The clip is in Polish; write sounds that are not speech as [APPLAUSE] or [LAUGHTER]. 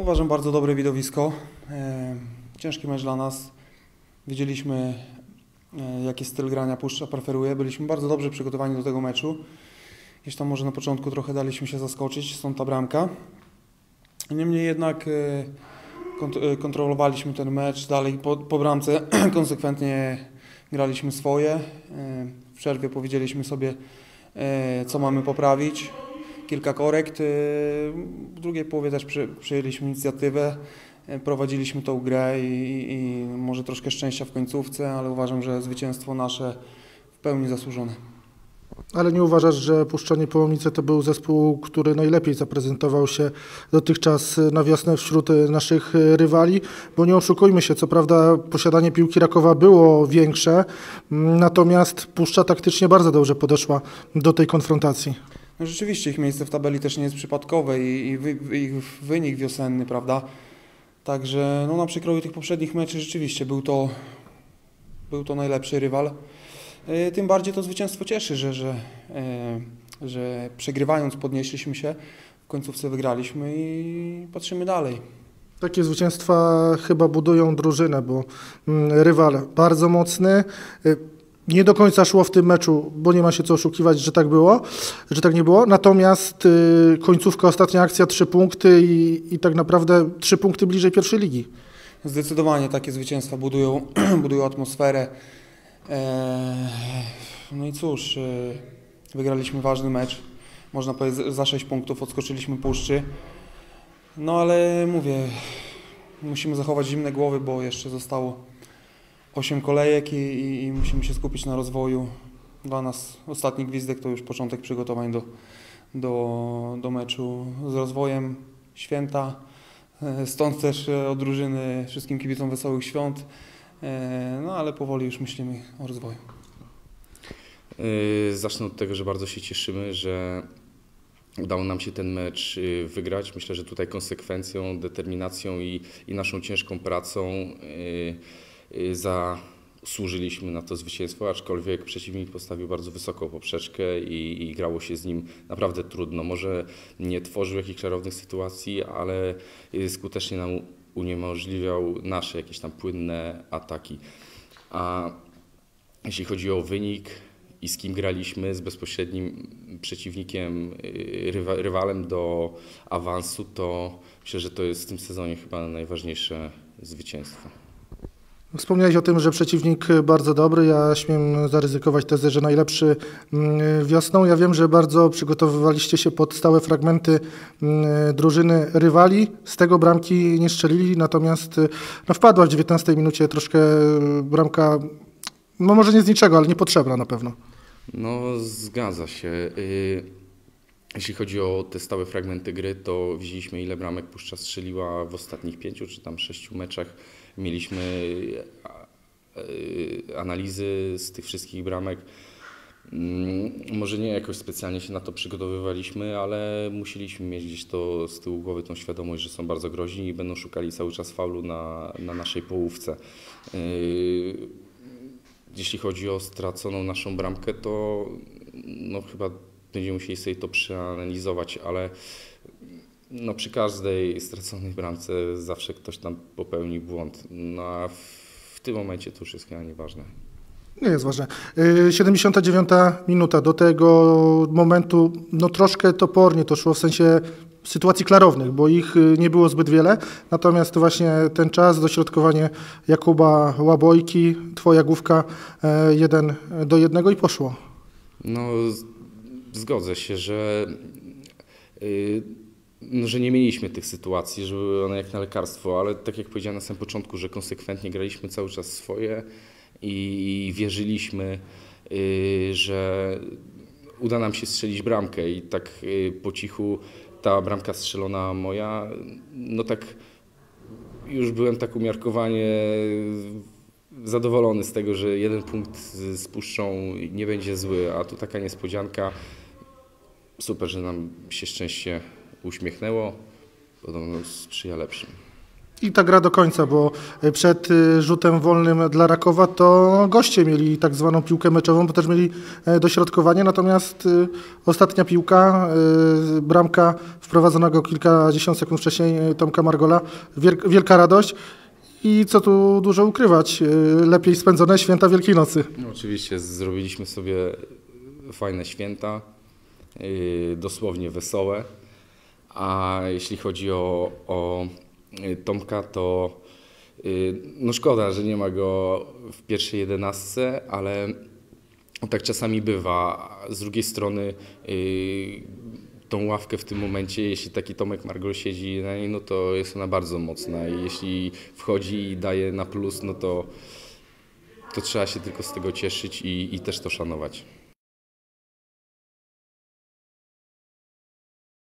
Uważam bardzo dobre widowisko. E, ciężki mecz dla nas. Wiedzieliśmy, e, jaki styl grania Puszcza preferuje. Byliśmy bardzo dobrze przygotowani do tego meczu. Gdzieś tam może na początku trochę daliśmy się zaskoczyć, stąd ta bramka. Niemniej jednak e, kont- kontrolowaliśmy ten mecz. Dalej po, po bramce [CLEARS THROAT] konsekwentnie graliśmy swoje. W przerwie powiedzieliśmy sobie, co mamy poprawić. Kilka korekt. e, W drugiej połowie też przy, przyjęliśmy inicjatywę. e, Prowadziliśmy tą grę i, i, i może troszkę szczęścia w końcówce, ale uważam, że zwycięstwo nasze w pełni zasłużone. Ale nie uważasz, że Puszczanie Połomice to był zespół, który najlepiej zaprezentował się dotychczas na wiosnę wśród naszych rywali? Bo nie oszukujmy się, co prawda posiadanie piłki Rakowa było większe, natomiast Puszcza taktycznie bardzo dobrze podeszła do tej konfrontacji. No rzeczywiście ich miejsce w tabeli też nie jest przypadkowe i, i wy, ich wynik wiosenny, prawda? Także no, na przykroju tych poprzednich meczów rzeczywiście był to, był to najlepszy rywal. E, Tym bardziej to zwycięstwo cieszy, że, że, e, że przegrywając podnieśliśmy się, w końcówce wygraliśmy i patrzymy dalej. Takie zwycięstwa chyba budują drużynę, bo mm, rywal bardzo mocny. Nie do końca szło w tym meczu, bo nie ma się co oszukiwać, że tak było, że tak nie było. Natomiast y, końcówka, ostatnia akcja, trzy punkty i, i tak naprawdę trzy punkty bliżej pierwszej ligi. Zdecydowanie takie zwycięstwa budują, [CLEARS THROAT] budują atmosferę. Eee, No i cóż, e, wygraliśmy ważny mecz. Można powiedzieć, za 6 punktów odskoczyliśmy puszczy. No ale mówię, musimy zachować zimne głowy, bo jeszcze zostało 8 kolejek i, i, i musimy się skupić na rozwoju. Dla nas ostatni gwizdek to już początek przygotowań do, do, do meczu z rozwojem święta. E, Stąd też e, od drużyny wszystkim kibicom wesołych świąt. E, No ale powoli już myślimy o rozwoju. Zacznę od tego, że bardzo się cieszymy, że udało nam się ten mecz wygrać. Myślę, że tutaj konsekwencją, determinacją i, i naszą ciężką pracą yy, zasłużyliśmy na to zwycięstwo, aczkolwiek przeciwnik postawił bardzo wysoką poprzeczkę i, i grało się z nim naprawdę trudno. Może nie tworzył jakichś klarownych sytuacji, ale yy, skutecznie nam uniemożliwiał nasze jakieś tam płynne ataki. A jeśli chodzi o wynik, i z kim graliśmy, z bezpośrednim przeciwnikiem, y, rywa, rywalem do awansu, to myślę, że to jest w tym sezonie chyba najważniejsze zwycięstwo. Wspomniałeś o tym, że przeciwnik bardzo dobry. Ja śmiem zaryzykować tezę, że najlepszy mm, wiosną. Ja wiem, że bardzo przygotowywaliście się pod stałe fragmenty mm, drużyny rywali. Z tego bramki nie strzelili, natomiast y, no, wpadła w 19 minucie troszkę y, bramka, no może nie z niczego, ale niepotrzebna na pewno. No, zgadza się. Y, Jeśli chodzi o te stałe fragmenty gry, to widzieliśmy ile bramek Puszcza strzeliła w ostatnich pięciu czy tam sześciu meczach. Mieliśmy a, y, analizy z tych wszystkich bramek. Mm, Może nie jakoś specjalnie się na to przygotowywaliśmy, ale musieliśmy mieć gdzieś to z tyłu głowy tą świadomość, że są bardzo groźni i będą szukali cały czas faulu na, na naszej połówce. Yy, Jeśli chodzi o straconą naszą bramkę, to no chyba będziemy musieli sobie to przeanalizować, ale no przy każdej straconej bramce zawsze ktoś tam popełni błąd. No a w, w tym momencie to już jest chyba nieważne. Nie jest ważne. Y, 79 minuta. Do tego momentu no troszkę topornie to szło w sensie sytuacji klarownych, bo ich y, nie było zbyt wiele. Natomiast właśnie ten czas, dośrodkowanie Jakuba Łabojki, twoja główka e, jeden do jednego i poszło. No, zgodzę się, że, yy, no, że nie mieliśmy tych sytuacji, że były one jak na lekarstwo, ale tak jak powiedziałem na samym początku, że konsekwentnie graliśmy cały czas swoje i wierzyliśmy, yy, że uda nam się strzelić bramkę i tak yy, po cichu ta bramka strzelona moja, no tak już byłem tak umiarkowanie zadowolony z tego, że jeden punkt z Puszczą nie będzie zły, a tu taka niespodzianka. Super, że nam się szczęście uśmiechnęło. Podobno sprzyja lepszym. I ta gra do końca, bo przed y, rzutem wolnym dla Rakowa to goście mieli tak zwaną piłkę meczową, bo też mieli e, dośrodkowanie, natomiast y, ostatnia piłka, y, bramka wprowadzonego kilkadziesiąt sekund wcześniej Tomka Margola, wielk- wielka radość i co tu dużo ukrywać, lepiej spędzone święta Wielkiej Nocy. No, oczywiście zrobiliśmy sobie fajne święta, dosłownie wesołe. A jeśli chodzi o, o yy, Tomka, to yy, no szkoda, że nie ma go w pierwszej jedenastce, ale tak czasami bywa. Z drugiej strony yy, tą ławkę w tym momencie, jeśli taki Tomek Margol siedzi na niej, no to jest ona bardzo mocna i jeśli wchodzi i daje na plus, no to to trzeba się tylko z tego cieszyć i, i też to szanować.